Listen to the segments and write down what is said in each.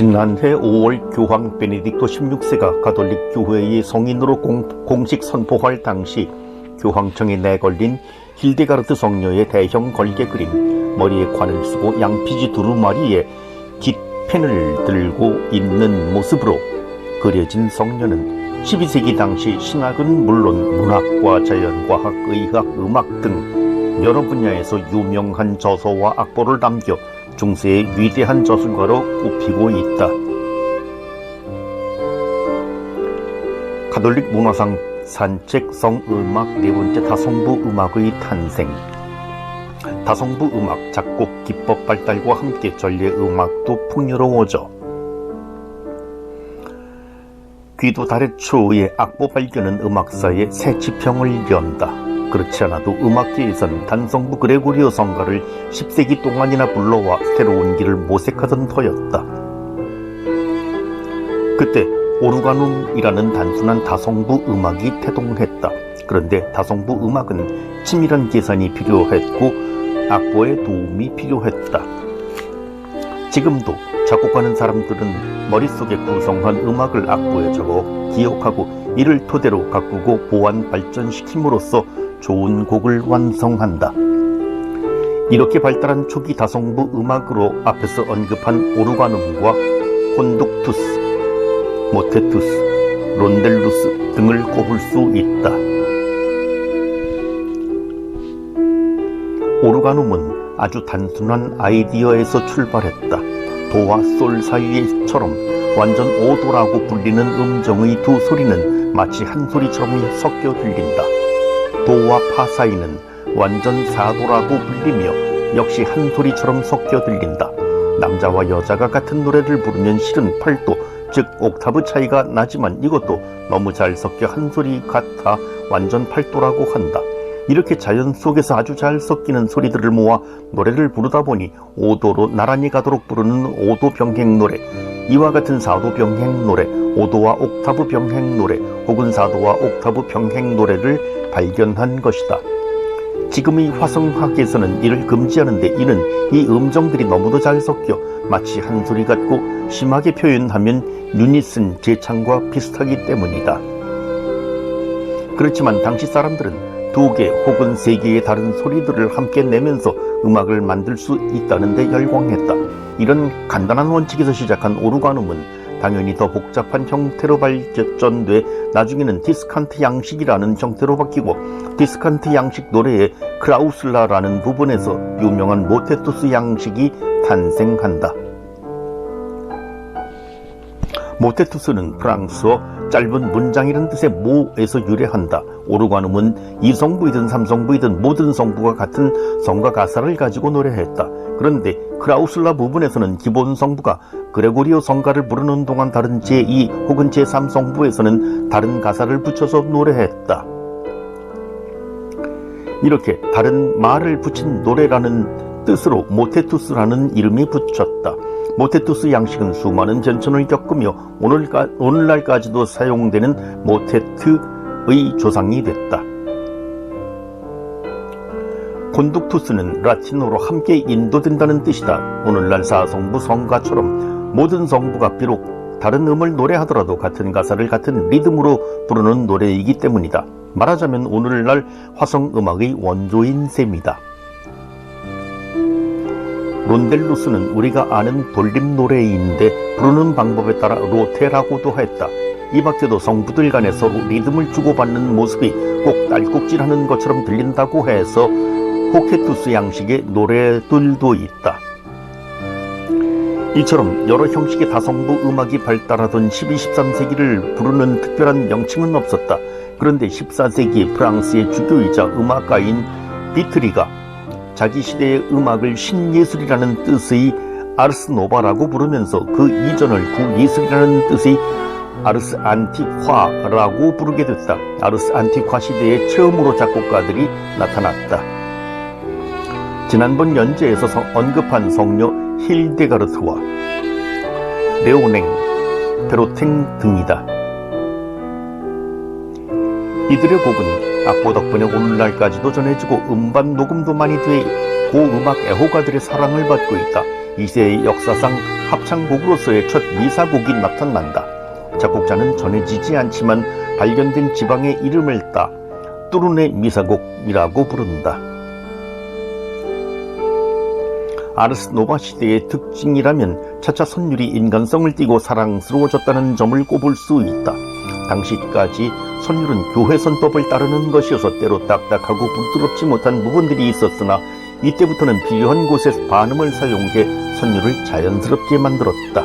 지난해 5월 교황 베네딕토 16세가 가톨릭 교회의 성인으로 공, 식 선포할 당시 교황청에 내걸린 힐데가르트 성녀의 대형 걸개 그림 머리에 관을 쓰고 양피지 두루마리에 깃펜을 들고 있는 모습으로 그려진 성녀는 12세기 당시 신학은 물론 문학과 자연과학, 의학, 음악 등 여러 분야에서 유명한 저서와 악보를 남겨 중세의 위대한 저술가로 꼽히고 있다. 가톨릭 문화상 산책 성음악 네 번째 다성부 음악의 탄생 다성부 음악 작곡 기법 발달과 함께 전래 음악도 풍요로워져 귀도 달의 추후에 악보 발견은 음악사에 새 지평을 연다. 그렇지 않아도 음악계에선 단성부 그레고리오 성가를 10세기 동안이나 불러와 새로운 길을 모색하던 터였다. 그때 오르가눔이라는 단순한 다성부 음악이 태동했다. 그런데 다성부 음악은 치밀한 계산이 필요했고 악보의 도움이 필요했다. 지금도 작곡하는 사람들은 머릿속에 구성한 음악을 악보에 적어 기억하고 이를 토대로 가꾸고 보완 발전시킴으로써 좋은 곡을 완성한다. 이렇게 발달한 초기 다성부 음악으로 앞에서 언급한 오르가눔과 콘둑투스, 모테투스, 론델루스 등을 꼽을 수 있다. 오르가눔은 아주 단순한 아이디어에서 출발했다. 도와 솔 사이처럼 완전 오도라고 불리는 음정의 두 소리는 마치 한 소리처럼 섞여 들린다. 도와 파 사이는 완전 사도라고 불리며 역시 한 소리처럼 섞여 들린다. 남자와 여자가 같은 노래를 부르면 실은 팔도, 즉 옥타브 차이가 나지만 이것도 너무 잘 섞여 한 소리 같아 완전 팔도라고 한다. 이렇게 자연 속에서 아주 잘 섞이는 소리들을 모아 노래를 부르다 보니 오도로 나란히 가도록 부르는 오도 병행 노래, 이와 같은 사도 병행 노래, 오도와 옥타브 병행 노래, 혹은 사도와 옥타브 병행 노래를 발견한 것이다. 지금의 화성학에서는 이를 금지하는데 이는 이 음정들이 너무도 잘 섞여 마치 한 소리 같고 심하게 표현하면 유니슨 재창과 비슷하기 때문이다. 그렇지만 당시 사람들은 두 개 혹은 세 개의 다른 소리들을 함께 내면서 음악을 만들 수 있다는데 열광했다. 이런 간단한 원칙에서 시작한 오르가눔은 당연히 더 복잡한 형태로 발전돼 나중에는 디스칸트 양식이라는 형태로 바뀌고 디스칸트 양식 노래의 크라우슬라라는 부분에서 유명한 모테투스 양식이 탄생한다. 모테투스는 프랑스어 짧은 문장이라는 뜻의 모에서 유래한다. 오르가눔은 이 성부이든 삼성부이든 모든 성부가 같은 성과 가사를 가지고 노래했다. 그런데 크라우슬라 부분에서는 기본 성부가 그레고리오 성가를 부르는 동안 다른 제2 혹은 제3 성부에서는 다른 가사를 붙여서 노래했다. 이렇게 다른 말을 붙인 노래라는 뜻으로 모테투스라는 이름이 붙였다. 모테투스 양식은 수많은 전천을 겪으며 오늘까, 오늘날까지도 사용되는 모테트의 조상이 됐다. 콘둑투스는 라틴어로 함께 인도된다는 뜻이다. 오늘날 사성부 성가처럼 모든 성부가 비록 다른 음을 노래하더라도 같은 가사를 같은 리듬으로 부르는 노래이기 때문이다. 말하자면 오늘날 화성음악의 원조인 셈이다. 론델루스는 우리가 아는 돌림 노래인데 부르는 방법에 따라 로테라고도 했다. 이 밖에도 성부들 간에 서로 리듬을 주고받는 모습이 꼭 딸꾹질하는 것처럼 들린다고 해서 호케투스 양식의 노래들도 있다. 이처럼 여러 형식의 다성부 음악이 발달하던 12, 13세기를 부르는 특별한 명칭은 없었다. 그런데 14세기 프랑스의 주교이자 음악가인 비트리가 자기 시대의 음악을 신예술이라는 뜻의 아르스 노바라고 부르면서 그 이전을 구예술이라는 뜻의 아르스 안티콰라고 부르게 됐다. 아르스 안티콰 시대에 처음으로 작곡가들이 나타났다. 지난번 연재에서 언급한 성녀 힐데가르트와 레오냉, 베로탱 등이다. 이들의 곡은 악보 덕분에 오늘날까지도 전해지고 음반 녹음도 많이 돼 고음악 애호가들의 사랑을 받고 있다. 이세의 역사상 합창곡으로서의 첫 미사곡이 나타난다. 작곡자는 전해지지 않지만 발견된 지방의 이름을 따 뚜룬의 미사곡이라고 부른다. 아르스노바 시대의 특징이라면 차차 선율이 인간성을 띠고 사랑스러워졌다는 점을 꼽을 수 있다. 당시까지 선율은 교회 선법을 따르는 것이어서 때로 딱딱하고 부드럽지 못한 부분들이 있었으나 이때부터는 필요한 곳에 반음을 사용해 선율을 자연스럽게 만들었다.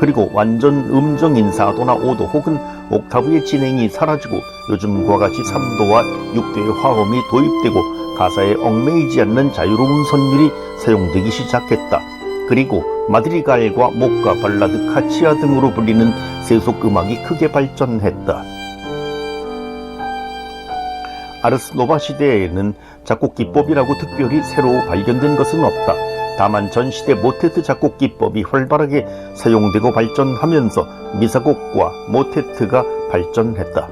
그리고 완전 음정인 4도나 5도 혹은 옥타브의 진행이 사라지고 요즘과 같이 3도와 6도의 화음이 도입되고 가사에 얽매이지 않는 자유로운 선율이 사용되기 시작했다. 그리고 마드리갈과 목가 발라드 카치아 등으로 불리는 세속 음악이 크게 발전했다. 아르스노바 시대에는 작곡 기법이라고 특별히 새로 발견된 것은 없다. 다만 전 시대 모테트 작곡 기법이 활발하게 사용되고 발전하면서 미사곡과 모테트가 발전했다.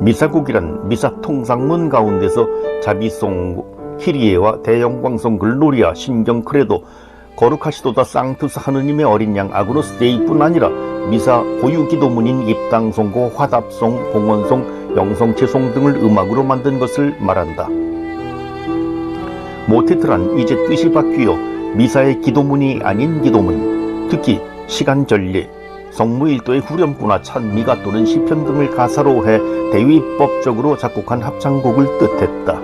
미사곡이란 미사 통상문 가운데서 자비송, 키리에와 대영광송 글로리아, 신경 크레도, 거룩하시도다 상투스 하느님의 어린 양 아그노스 데이뿐 아니라 미사 고유 기도문인 입당송고, 화답송, 봉헌송, 영성체송 등을 음악으로 만든 것을 말한다. 모테트란 이제 뜻이 바뀌어 미사의 기도문이 아닌 기도문, 특히 시간 전례, 성무일도의 후렴구나 찬미가 또는 시편 등을 가사로 해 대위법적으로 작곡한 합창곡을 뜻했다.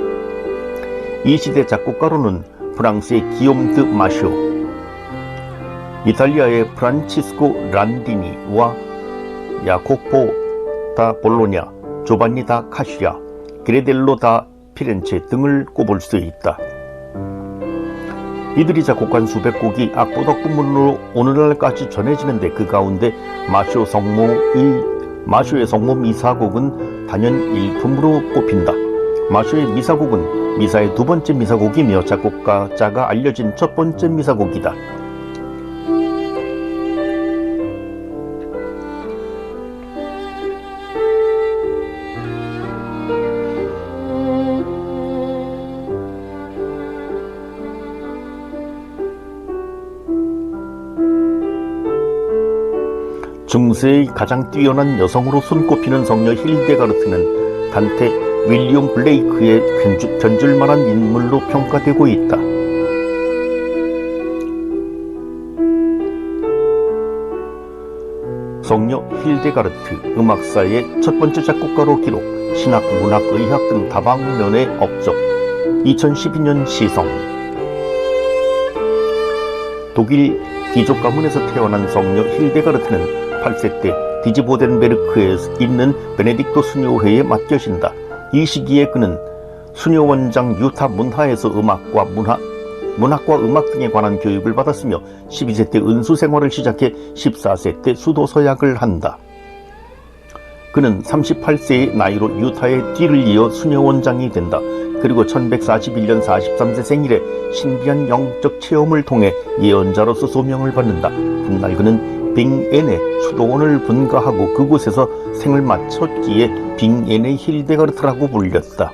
이 시대 작곡가로는 프랑스의 기욤 드 마쇼, 이탈리아의 프란치스코 란디니와 야코포 다 볼로냐, 조반니 다 카시아, 그레델로 다 피렌체 등을 꼽을 수 있다. 이들이 작곡한 수백 곡이 악보 덕분문으로 오늘날까지 전해지는데 그 가운데 마쇼 성모의 마쇼의 성모 미사곡은 단연 일품으로 꼽힌다. 마쇼의 미사곡은 미사의 두 번째 미사곡이며 작곡가자가 알려진 첫 번째 미사곡이다. 중세의 가장 뛰어난 여성으로 손꼽히는 성녀 힐데가르트는 단테 윌리엄 블레이크의 견줄만한 인물로 평가되고 있다. 성녀 힐데가르트 음악사의 첫 번째 작곡가로 기록, 신학, 문학, 의학 등 다방면의 업적, 2012년 시성. 독일 귀족 가문에서 태어난 성녀 힐데가르트는 8세 때 디지보덴베르크에 있는 베네딕토 수녀회에 맡겨진다. 이 시기에 그는 수녀원장 유타 문하에서 음악과 문화, 문학과 음악 등에 관한 교육을 받았으며 12세 때 은수 생활을 시작해 14세 때 수도 서약을 한다. 그는 38세의 나이로 유타의 뒤를 이어 수녀원장이 된다. 그리고 1141년 43세 생일에 신비한 영적 체험을 통해 예언자로서 소명을 받는다. 훗날 그는 빙엔의 수도원을 분가하고 그곳에서 생을 마쳤기에 빙엔의 힐데가르트라고 불렸다.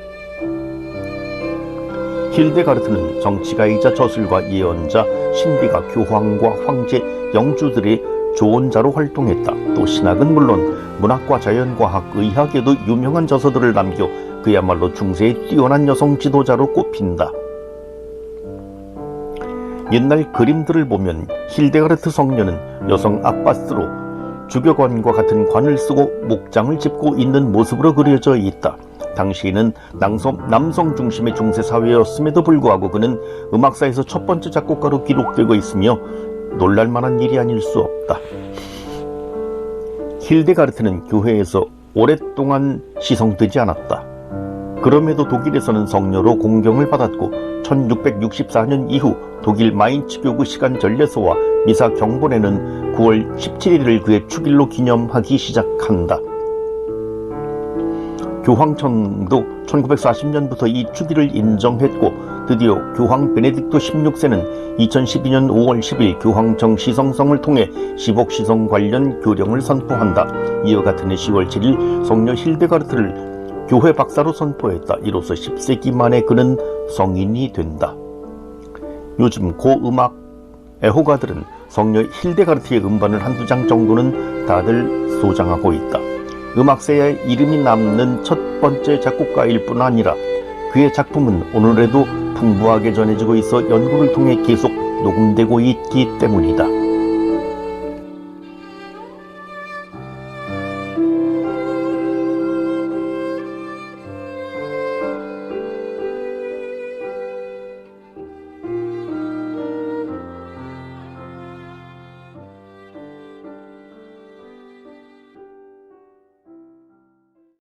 힐데가르트는 정치가이자 저술가 예언자, 신비가 교황과 황제, 영주들의 조언자로 활동했다. 또 신학은 물론 문학과 자연과학, 의학에도 유명한 저서들을 남겨 그야말로 중세의 뛰어난 여성 지도자로 꼽힌다. 옛날 그림들을 보면 힐데가르트 성녀는 여성 아빠스로 주교관과 같은 관을 쓰고 목장을 짚고 있는 모습으로 그려져 있다. 당시에는 남성, 남성 중심의 중세 사회였음에도 불구하고 그는 음악사에서 첫 번째 작곡가로 기록되고 있으며 놀랄만한 일이 아닐 수 없다. 힐데가르트는 교회에서 오랫동안 시성되지 않았다. 그럼에도 독일에서는 성녀로 공경을 받았고 1664년 이후 독일 마인츠 교구 시간 전례서와 미사 경본에는 9월 17일을 그의 축일로 기념하기 시작한다. 교황청도 1940년부터 이 축일을 인정했고 드디어 교황 베네딕토 16세는 2012년 5월 10일 교황청 시성성을 통해 시복 시성 관련 교령을 선포한다. 이와 같은 해 10월 7일 성녀 힐데가르트를 교회 박사로 선포했다. 이로써 10세기 만에 그는 성인이 된다. 요즘 고음악 애호가들은 성녀 힐데가르트의 음반을 한두 장 정도는 다들 소장하고 있다. 음악세에 이름이 남는 첫 번째 작곡가일 뿐 아니라 그의 작품은 오늘에도 풍부하게 전해지고 있어 연구를 통해 계속 녹음되고 있기 때문이다.